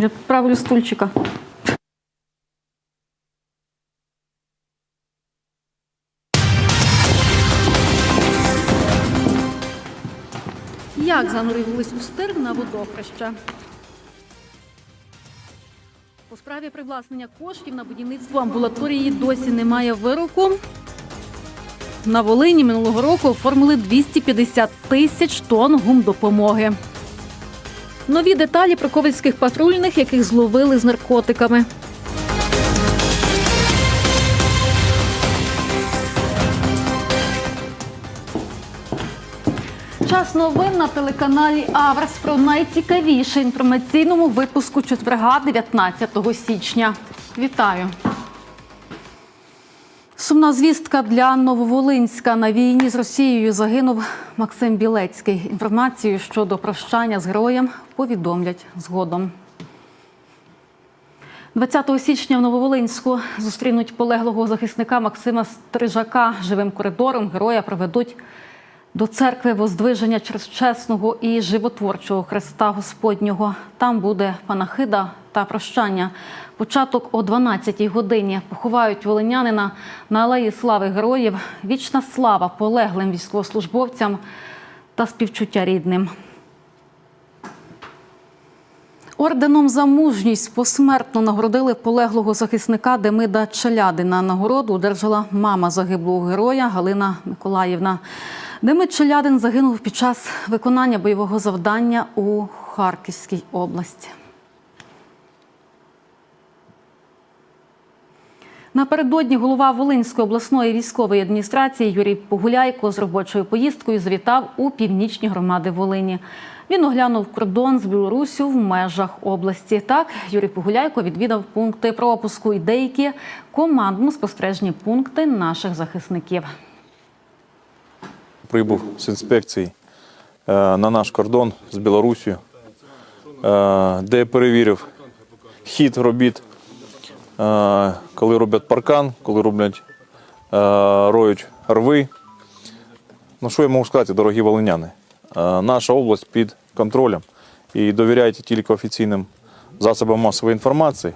Я правлю стульчика. Як занурились у стир на водохреща? У справі привласнення коштів на будівництво амбулаторії досі немає вироку. На Волині минулого року оформили 250 тисяч тонн гумдопомоги. Нові деталі про ковальських патрульних, яких зловили з наркотиками. Час новин на телеканалі Аверс про найцікавіше інформаційному випуску четверга 19 січня. Вітаю! Сумна звістка для Нововолинська на війні з Росією загинув Максим Білецький. Інформацію щодо прощання з героєм повідомлять згодом. 20 січня в Нововолинську зустрінуть полеглого захисника Максима Стрижака. Живим коридором героя проведуть до церкви Воздвиження через чесного і животворчого Христа Господнього. Там буде панахида та прощання. Початок о 12-й годині поховають волинянина на алеї слави героїв. Вічна слава полеглим військовослужбовцям та співчуття рідним. Орденом за мужність посмертно нагородили полеглого захисника Демида Челядина. Нагороду одержала мама загиблого героя Галина Миколаївна. Демид Челядин загинув під час виконання бойового завдання у Харківській області. Напередодні голова Волинської обласної військової адміністрації Юрій Погуляйко з робочою поїздкою завітав у північні громади Волині. Він оглянув кордон з Білоруссю в межах області. Так, Юрій Погуляйко відвідав пункти пропуску і деякі командно-спостережні пункти наших захисників. прибув з інспекції е, на наш кордон з Білорусію, е, де перевірив хід робіт, коли роблять паркан, коли роблять роють рви. Ну що я можу сказати, дорогі волиняни? Наша область під контролем і довіряйте тільки офіційним засобам масової інформації.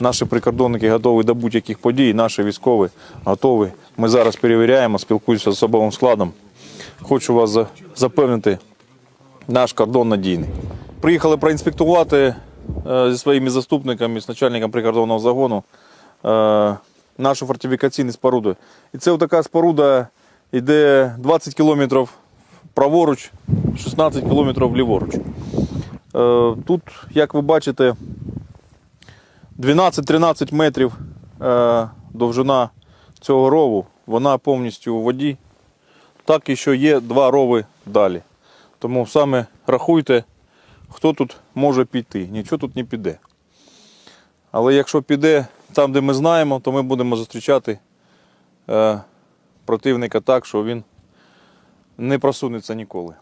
Наші прикордонники готові до будь-яких подій, наші військові готові. Ми зараз перевіряємо, спілкуємося з особовим складом. Хочу вас запевнити, наш кордон надійний. Приїхали проінспектувати зі своїми заступниками, з начальником прикордонного загону е, нашу фортифікаційну споруду. І це така споруда йде 20 кілометрів праворуч, 16 кілометрів ліворуч. Е, Тут, як ви бачите, 12-13 метрів е, довжина цього рову, вона повністю у воді так і що є два рови далі. Тому саме рахуйте, хто тут може піти. Нічого тут не піде. Але якщо піде там, де ми знаємо, то ми будемо зустрічати е, противника так, що він не просунеться ніколи.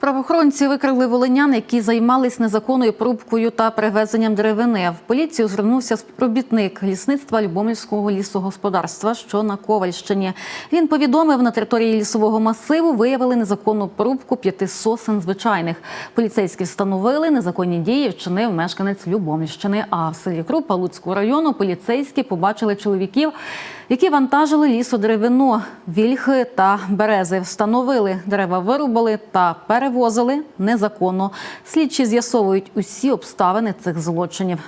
Правоохоронці викрили волинян, які займались незаконною порубкою та перевезенням деревини. В поліцію звернувся співробітник лісництва Любомельського лісогосподарства, що на Ковальщині. Він повідомив, на території лісового масиву виявили незаконну порубку п'яти сосен звичайних. Поліцейські встановили незаконні дії, вчинив мешканець Любомельщини. А в селі Крупа Луцького району поліцейські побачили чоловіків, які вантажили лісодеревину, вільхи та берези. Встановили дерева, вирубали та перевозили незаконно. Слідчі з'ясовують усі обставини цих злочинів.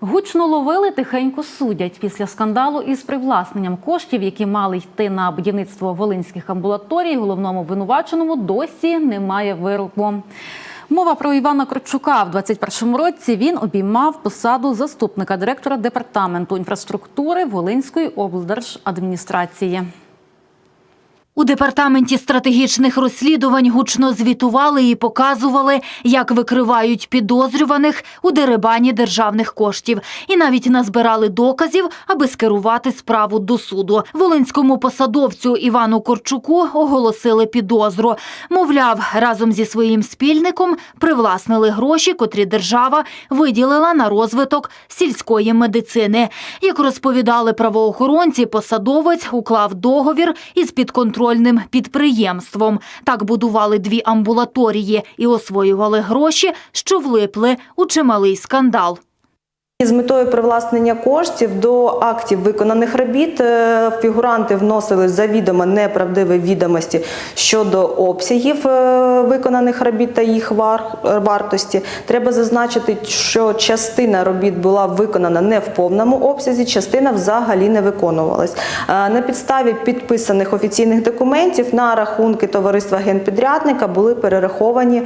Гучно ловили, тихенько судять. Після скандалу із привласненням коштів, які мали йти на будівництво волинських амбулаторій, головному винуваченому досі немає вироку. Мова про Івана Корчука в 21-му році він обіймав посаду заступника директора департаменту інфраструктури Волинської облдержадміністрації. У департаменті стратегічних розслідувань гучно звітували і показували, як викривають підозрюваних у дерибані державних коштів, і навіть назбирали доказів, аби скерувати справу до суду. Волинському посадовцю Івану Корчуку оголосили підозру. Мовляв, разом зі своїм спільником привласнили гроші, котрі держава виділила на розвиток сільської медицини. Як розповідали правоохоронці, посадовець уклав договір із підконтрольним підконтрольним підприємством. Так будували дві амбулаторії і освоювали гроші, що влипли у чималий скандал. З метою привласнення коштів до актів виконаних робіт е, фігуранти вносили завідомо неправдиві відомості щодо обсягів е, виконаних робіт та їх вартості. Треба зазначити, що частина робіт була виконана не в повному обсязі, частина взагалі не виконувалась. Е, На підставі підписаних офіційних документів на рахунки товариства генпідрядника були перераховані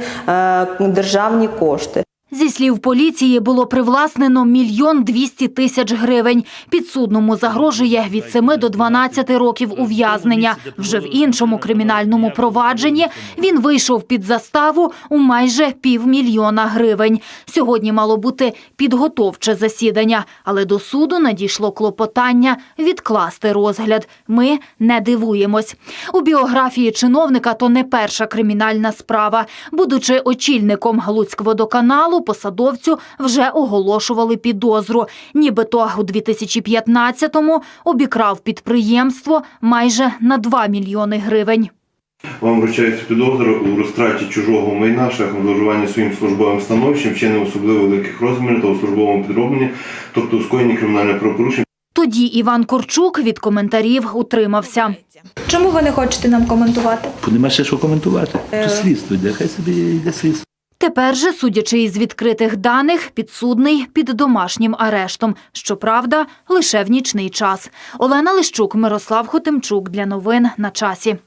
державні кошти. Зі слів поліції було привласнено мільйон двісті тисяч гривень. Підсудному загрожує від 7 до 12 років ув'язнення. Вже в іншому кримінальному провадженні він вийшов під заставу у майже півмільйона гривень. Сьогодні мало бути підготовче засідання, але до суду надійшло клопотання відкласти розгляд. Ми не дивуємось. У біографії чиновника то не перша кримінальна справа. Будучи очільником Луцькводоканалу, посадовцю вже оголошували підозру. Нібито у 2015-му обікрав підприємство майже на 2 мільйони гривень. Вам вручається підозра у розтраті чужого майна шляхом зловживання своїм службовим становищем, вчиненням особливо великих розмірів та у службовому підробленні, тобто у скоєнні кримінального правопорушення. Тоді Іван Корчук від коментарів утримався. Чому ви не хочете нам коментувати? Бо Нема ще що коментувати. То слідство йде, хай собі йде слідство. Тепер же, судячи із відкритих даних, підсудний під домашнім арештом. Щоправда, лише в нічний час. Олена Лищук, Мирослав Хотимчук для новин на часі.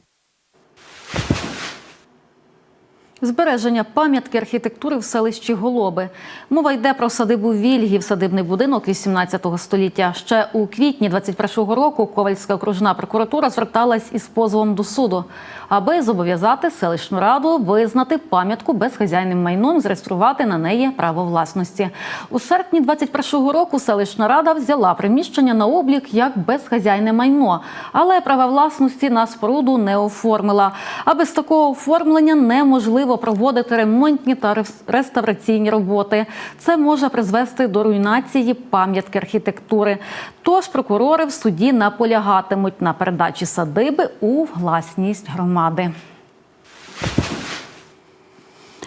Збереження пам'ятки архітектури в селищі Голоби. Мова йде про садибу Вільгів, садибний будинок 18 століття. Ще у квітні 21-го року Ковальська окружна прокуратура зверталась із позовом до суду, аби зобов'язати селищну раду визнати пам'ятку безхазяйним майном, зареєструвати на неї право власності. У серпні 21-го року селищна рада взяла приміщення на облік як безхазяйне майно, але права власності на споруду не оформила. А без такого оформлення неможливо проводити ремонтні та рес- реставраційні роботи. Це може призвести до руйнації пам'ятки архітектури. Тож прокурори в суді наполягатимуть на передачі садиби у власність громади.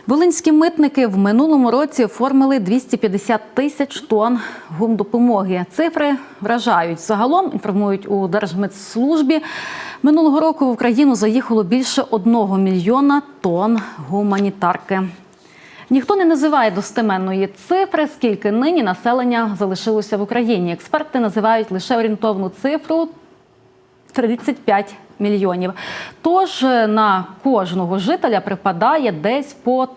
Волинські митники в минулому році оформили 250 тисяч тонн гумдопомоги. Цифри вражають. Загалом інформують у Держмитслужбі. Минулого року в Україну заїхало більше одного мільйона тонн гуманітарки. Ніхто не називає достеменної цифри, скільки нині населення залишилося в Україні. Експерти називають лише орієнтовну цифру 35 мільйонів. Тож е, на кожного жителя припадає десь по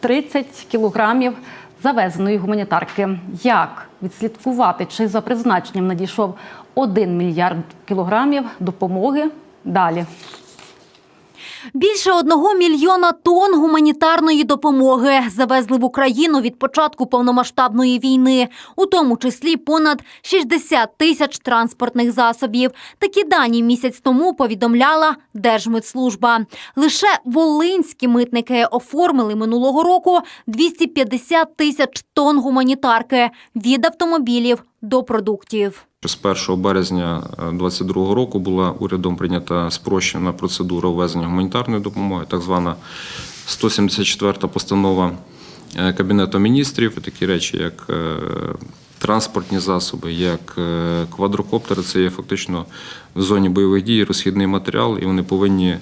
30 кілограмів завезеної гуманітарки. Як відслідкувати, чи за призначенням надійшов 1 мільярд кілограмів допомоги? Далі. Більше одного мільйона тонн гуманітарної допомоги завезли в Україну від початку повномасштабної війни, у тому числі понад 60 тисяч транспортних засобів. Такі дані місяць тому повідомляла Держмитслужба. Лише волинські митники оформили минулого року 250 тисяч тонн гуманітарки від автомобілів до продуктів. З 1 березня 2022 року була урядом прийнята спрощена процедура ввезення гуманітарної допомоги, так звана 174 постанова е, Кабінету міністрів. Такі речі, як е, транспортні засоби, як е, квадрокоптери, це є фактично в зоні бойових дій розхідний матеріал, і вони повинні е,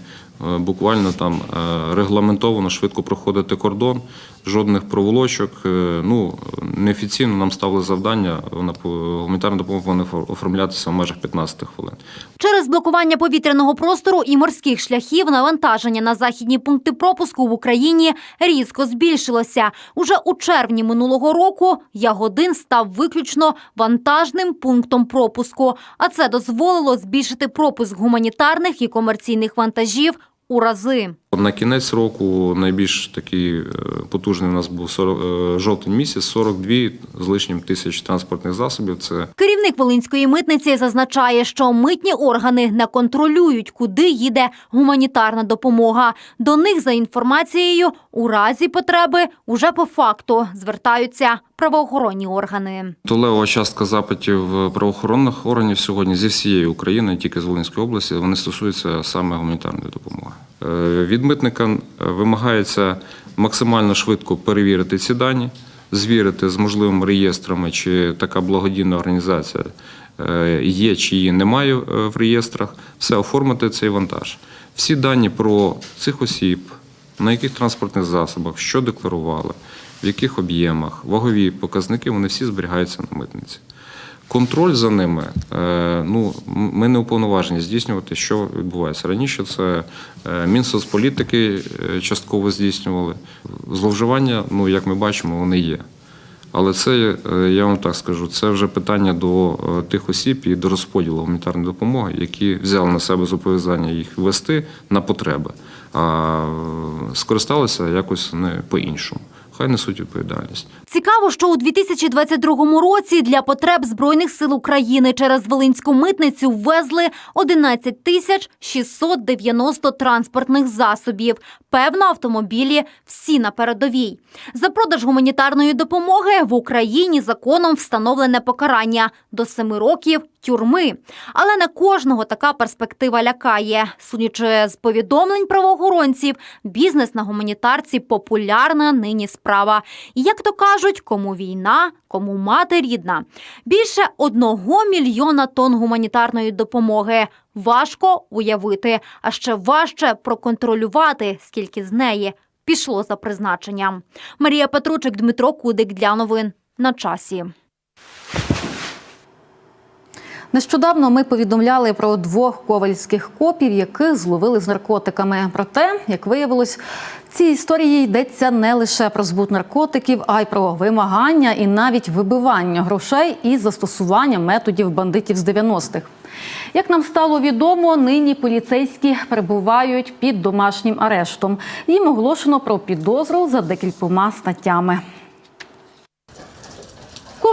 буквально там е, регламентовано швидко проходити кордон, жодних проволочок. Е, Ну неофіційно нам ставили завдання по- гуманітарна допомога повинна оформлятися в межах 15 хвилин. Через блокування повітряного простору і морських шляхів навантаження на західні пункти пропуску в Україні різко збільшилося. Уже у червні минулого року Ягодин став виключно вантажним пунктом пропуску, а це дозволило збільшити пропуск гуманітарних і комерційних вантажів у рази. На кінець року найбільш такий е, потужний у нас був 40, е, жовтень місяць, 42 з лишнім тисяч транспортних засобів. Це Керівник Волинської митниці зазначає, що митні органи не контролюють, куди їде гуманітарна допомога. До них за інформацією у разі потреби уже по факту звертаються правоохоронні органи. Толева частка запитів правоохоронних органів сьогодні зі всієї України, тільки з Волинської області, вони стосуються саме гуманітарної допомоги. Е, Від митника е, вимагається максимально швидко перевірити ці дані, звірити з можливими реєстрами, чи така благодійна організація е, є чи її немає в реєстрах, все оформити цей вантаж. Всі дані про цих осіб, на яких транспортних засобах, що декларували, в яких об'ємах, вагові показники, вони всі зберігаються на митниці. Контроль за ними, е, ну, ми не уповноважені здійснювати, що відбувається. Раніше це е, Мінсоцполітики е, частково здійснювали. Зловживання, ну, як ми бачимо, вони є. Але це, я вам так скажу, це вже питання до тих осіб і до розподілу гуманітарної допомоги, які взяли на себе зобов'язання їх вести на потреби, а скористалися якось не по-іншому. Хай несуть відповідальність. Цікаво, що у 2022 році для потреб Збройних сил України через Волинську митницю ввезли 11 тисяч 690 транспортних засобів. Певно, автомобілі всі на передовій. За продаж гуманітарної допомоги в Україні законом встановлене покарання до 7 років тюрми. Але не кожного така перспектива лякає. Судячи з повідомлень правоохоронців, бізнес на гуманітарці популярна нині справа. І як то кажуть, кому війна, кому мати рідна. Більше одного мільйона тонн гуманітарної допомоги. Важко уявити, а ще важче проконтролювати, скільки з неї пішло за призначенням. Марія Петручик, Дмитро Кудик для новин на часі. Нещодавно ми повідомляли про двох ковальських копів, яких зловили з наркотиками. Проте, як виявилось, в цій історії йдеться не лише про збут наркотиків, а й про вимагання і навіть вибивання грошей із застосування методів бандитів з 90-х. Як нам стало відомо, нині поліцейські перебувають під домашнім арештом. Їм оголошено про підозру за декількома статтями.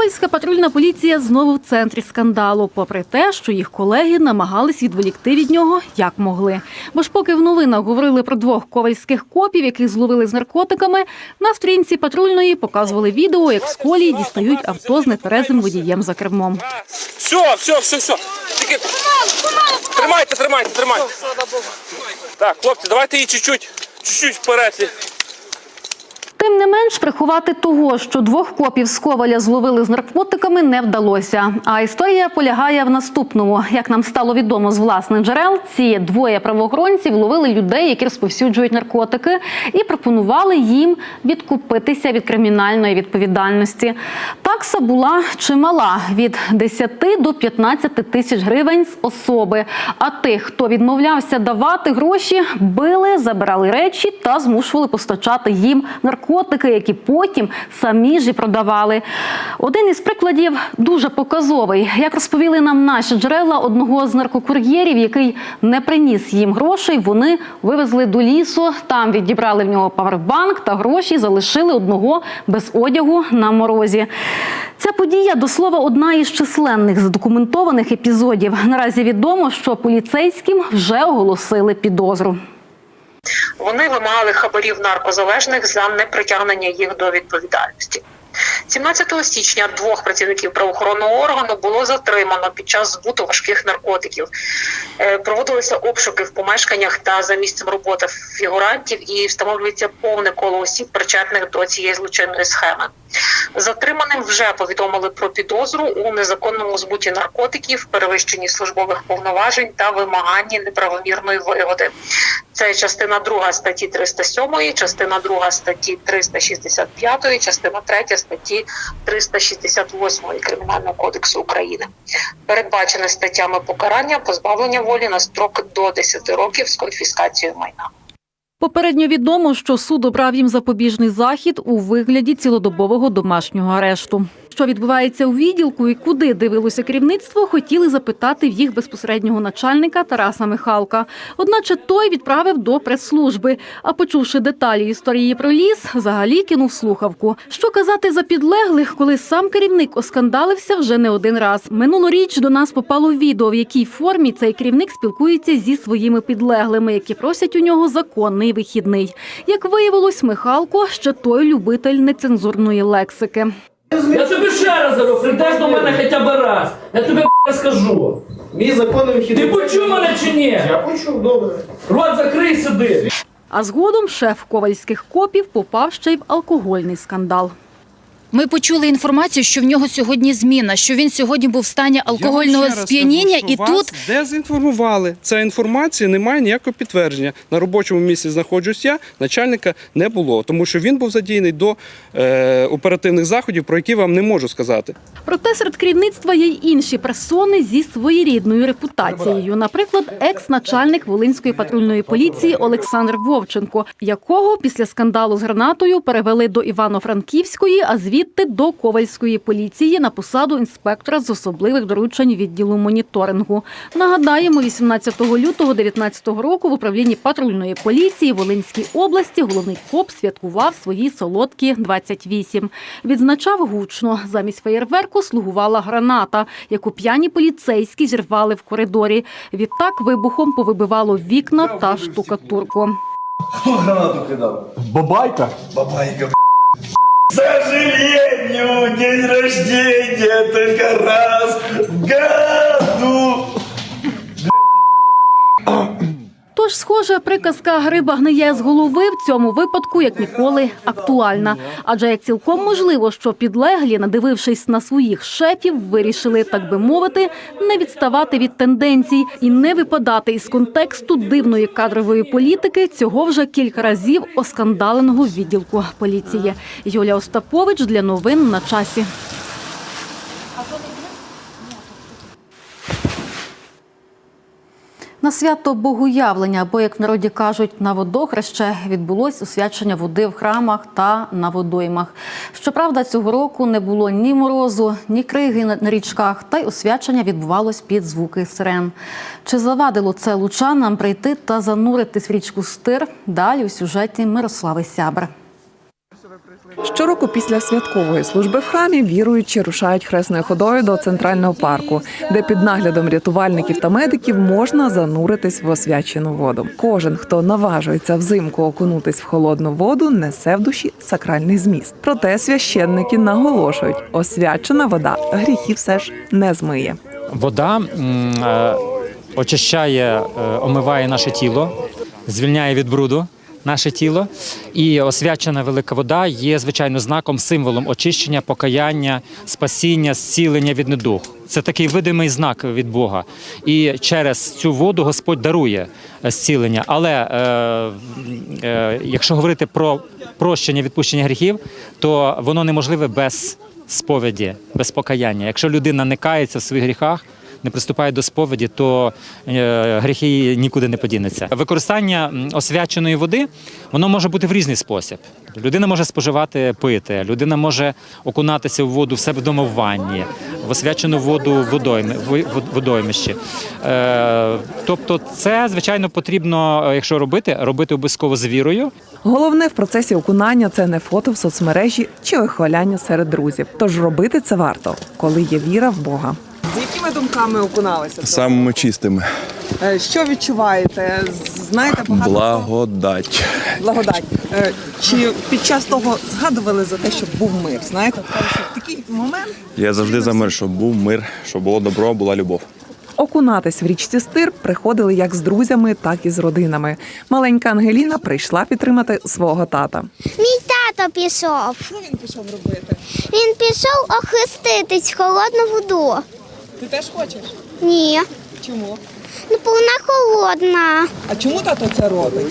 Ковальська патрульна поліція знову в центрі скандалу, попри те, що їх колеги намагались відволікти від нього як могли. Бо ж поки в новинах говорили про двох ковальських копів, яких зловили з наркотиками, на сторінці патрульної показували відео, як з колії дістають авто з нетверезим водієм за кермом. Все, все, все, все. Тільки... Тримайте, тримайте, тримайте. Так, хлопці, давайте її чуть-чуть, чуть-чуть вперед. Тим не менш, приховати того, що двох копів з коваля зловили з наркотиками, не вдалося. А історія полягає в наступному. Як нам стало відомо з власних джерел, ці двоє правоохоронців ловили людей, які розповсюджують наркотики, і пропонували їм відкупитися від кримінальної відповідальності. Такса була чимала від 10 до 15 тисяч гривень з особи. А тих, хто відмовлявся давати гроші, били, забирали речі та змушували постачати їм наркотики, які потім самі ж і продавали. Один із прикладів дуже показовий. Як розповіли нам наші джерела одного з наркокур'єрів, який не приніс їм грошей, вони вивезли до лісу. Там відібрали в нього павербанк та гроші, залишили одного без одягу на морозі. Ця подія до слова одна із численних задокументованих епізодів. Наразі відомо, що поліцейським вже оголосили підозру. Вони вимагали хабарів наркозалежних за непритягнення їх до відповідальності. 17 січня двох працівників правоохоронного органу було затримано під час збуту важких наркотиків. Е, Проводилися обшуки в помешканнях та за місцем роботи фігурантів і встановлюється повне коло осіб, причетних до цієї злочинної схеми. Затриманим вже повідомили про підозру у незаконному збуті наркотиків, перевищенні службових повноважень та вимаганні неправомірної вигоди. Це частина 2 статті 307, частина 2 статті 365, частина 3 статті 368 Кримінального кодексу України. Передбачене статтями покарання позбавлення волі на строк до 10 років з конфіскацією майна. Попередньо відомо, що суд обрав їм запобіжний захід у вигляді цілодобового домашнього арешту. Що відбувається у відділку і куди дивилося керівництво, хотіли запитати в їх безпосереднього начальника Тараса Михалка. Одначе той відправив до прес-служби. А почувши деталі історії про ліс, взагалі кинув слухавку. Що казати за підлеглих, коли сам керівник оскандалився вже не один раз. Минулоріч до нас попало відео, в якій формі цей керівник спілкується зі своїми підлеглими, які просять у нього законний вихідний. Як виявилось, Михалко ще той любитель нецензурної лексики. Я тобі ще раз говорю, прийдеш до мене хоча б раз. Я тобі скажу. Мій законний вихід. Ти почув мене чи ні? Я почув, добре. Рот закрий сиди. А згодом шеф ковальських копів попав ще й в алкогольний скандал. Ми почули інформацію, що в нього сьогодні зміна, що він сьогодні був в стані алкогольного сп'яніння, і тут дезінформували. Ця інформація не має ніякого підтвердження. На робочому місці знаходжусь я, начальника не було, тому що він був задіяний до е, оперативних заходів, про які вам не можу сказати. Проте серед керівництва є й інші персони зі своєрідною репутацією. Наприклад, екс-начальник Волинської патрульної поліції Олександр Вовченко, якого після скандалу з гранатою перевели до Івано-Франківської, а звідти до Ковальської поліції на посаду інспектора з особливих доручень відділу моніторингу. Нагадаємо, 18 лютого 2019 року в управлінні патрульної поліції Волинській області головний коп святкував свої солодкі 28. Відзначав гучно. Замість феєрверку слугувала граната, яку п'яні поліцейські зірвали в коридорі. Відтак вибухом повибивало вікна та штукатурку. Хто гранату кидав? Бабайка? Бабайка. К сожалению, день рождения только раз в году. Тож, схоже, приказка гриба гниє з голови в цьому випадку як ніколи актуальна. Адже як цілком можливо, що підлеглі, надивившись на своїх шефів, вирішили, так би мовити, не відставати від тенденцій і не випадати із контексту дивної кадрової політики цього вже кілька разів оскандаленого відділку поліції. Юлія Остапович для новин на часі. На свято Богоявлення, або як в народі кажуть, на водохреще відбулось освячення води в храмах та на водоймах. Щоправда, цього року не було ні морозу, ні криги на річках, та й освячення відбувалось під звуки сирен. Чи завадило це лучанам прийти та зануритись в річку Стир? Далі у сюжеті Мирослави Сябр. Щороку після святкової служби в храмі віруючі рушають хресною ходою до центрального парку, де під наглядом рятувальників та медиків можна зануритись в освячену воду. Кожен, хто наважується взимку окунутись в холодну воду, несе в душі сакральний зміст. Проте священники наголошують, освячена вода гріхи все ж не змиє. Вода е, очищає, е, омиває наше тіло, звільняє від бруду наше тіло. І освячена велика вода є звичайно знаком, символом очищення, покаяння, спасіння, зцілення від недух. Це такий видимий знак від Бога. І через цю воду Господь дарує е, зцілення. Але е, е, якщо говорити про прощення, відпущення гріхів, то воно неможливе без сповіді, без покаяння. Якщо людина не кається в своїх гріхах, не приступає до сповіді, то е, гріхи нікуди не подінуться. Використання освяченої води воно може бути в різний спосіб. Людина може споживати пити, людина може окунатися в воду в себе вдома в ванні, в освячену воду водоймищі. Е, тобто, це звичайно потрібно, е, якщо робити, робити обов'язково з вірою. Головне в процесі окунання це не фото в соцмережі чи вихваляння серед друзів. Тож робити це варто, коли є віра в Бога. З якими думками окуналися? Самими чистими. Е, Що відчуваєте? Знаєте багато Благодать. благодать. Е, Чи під час того згадували за те, щоб був мир? Знаєте, в такий момент Я завжди за мир, щоб був мир, щоб було добро, була любов. Окунатись в річці Стир приходили як з друзями, так і з родинами. Маленька Ангеліна прийшла підтримати свого тата. Мій тато пішов. що він пішов робити? Він пішов охреститись в холодну воду. Ти теж хочеш? Ні. Чому? Ну, бо вона холодна. А чому тато це робить?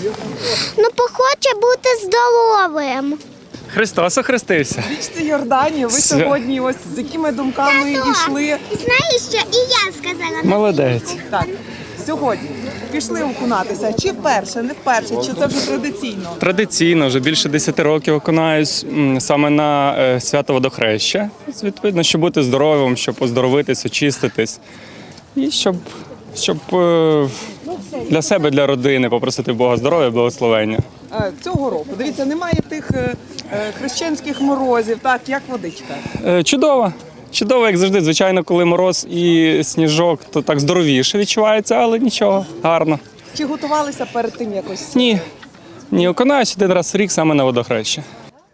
Ну, бо хоче бути здоровим. Христос охрестився. Ти Йорданія, ви Все. сьогодні ось з якими думками йшли? Знаєш що? І я сказала. Молодець. Так, сьогодні пішли окунатися? Чи вперше, не вперше, чи це вже традиційно? Традиційно вже більше 10 років окунаюсь м, саме на е, свято водохреща. Відповідно, щоб бути здоровим, щоб оздоровитись, очиститись. І щоб, щоб е, для себе, для родини попросити Бога здоров'я, благословення. Е, Цього року. Дивіться, немає тих е, е, хрещенських морозів, так, як водичка. Е, Чудово. Чудово, як завжди. Звичайно, коли мороз і сніжок, то так здоровіше відчувається, але нічого, гарно. Чи готувалися перед тим якось? Ні. Ні, окунаюсь один раз в рік саме на водохреща.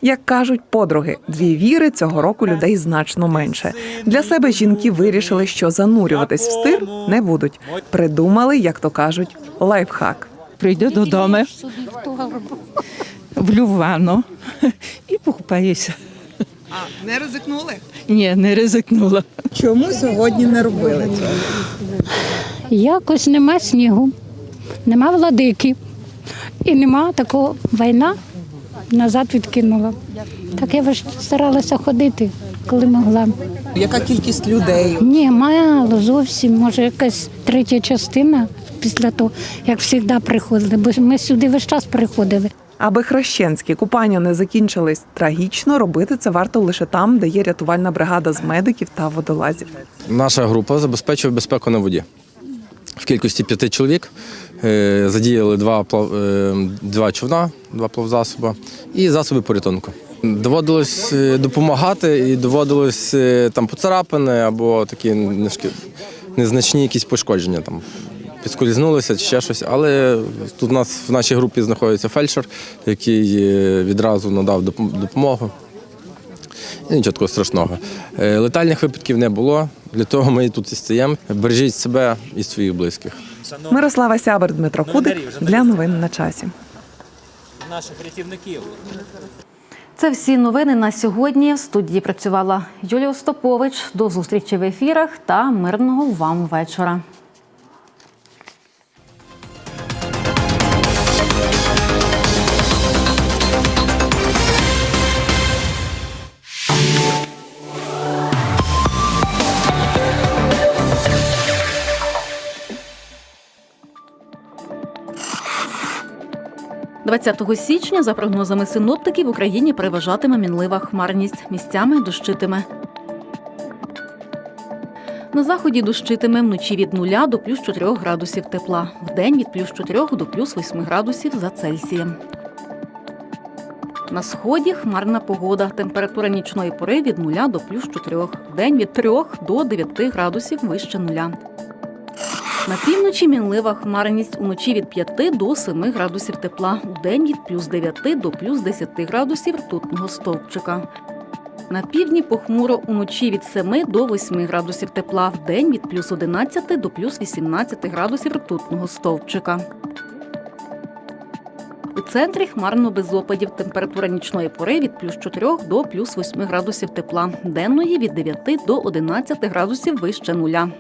Як кажуть подруги, дві віри цього року людей значно менше. Для себе жінки вирішили, що занурюватись в стир не будуть. Придумали, як то кажуть, лайфхак. Прийду додому в Лювану і покупаюся. А, не ризикнули? Ні, не ризикнула. Чому сьогодні не робили цього? Якось нема снігу, нема владики і нема такого війна назад відкинула. Так я ж старалася ходити, коли могла. Яка кількість людей? Ні, мало зовсім, може, якась третя частина після того, як завжди приходили, бо ми сюди весь час приходили. Аби хрещенські купання не закінчились трагічно, робити це варто лише там, де є рятувальна бригада з медиків та водолазів. Наша група забезпечує безпеку на воді. В кількості п'яти чоловік е, задіяли два, плав- е, два човна, два плавзасоби і засоби порятунку. Доводилось е, допомагати і доводилось там поцарапини або такі незначні якісь пошкодження. Там, підскользнулися чи ще щось. Але тут у нас в нашій групі знаходиться фельдшер, який е, відразу надав допомогу. І нічого такого страшного. Е, Летальних випадків не було. Для того ми і тут і стаємо. Бережіть себе і своїх близьких. Мирослава Сябер, Дмитро Кудик для новин на часі. Наших рятівників. Це всі новини на сьогодні. В студії працювала Юлія Остапович. До зустрічі в ефірах та мирного вам вечора. – 20 січня, за прогнозами синоптиків, в Україні переважатиме мінлива хмарність. Місцями дощитиме. На заході дощитиме вночі від 0 до плюс 4 градусів тепла. Вдень від плюс 4 до плюс 8 градусів за Цельсієм. На сході хмарна погода. Температура нічної пори від 0 до плюс 4. Вдень від 3 до 9 градусів вище нуля. На півночі мінлива хмарність уночі від 5 до 7 градусів тепла, у день від плюс 9 до плюс 10 градусів ртутного стовпчика. На півдні похмуро уночі від 7 до 8 градусів тепла, в день від плюс 11 до плюс 18 градусів ртутного стовпчика. У центрі хмарно без опадів. Температура нічної пори від плюс 4 до плюс 8 градусів тепла, денної від 9 до 11 градусів вище нуля.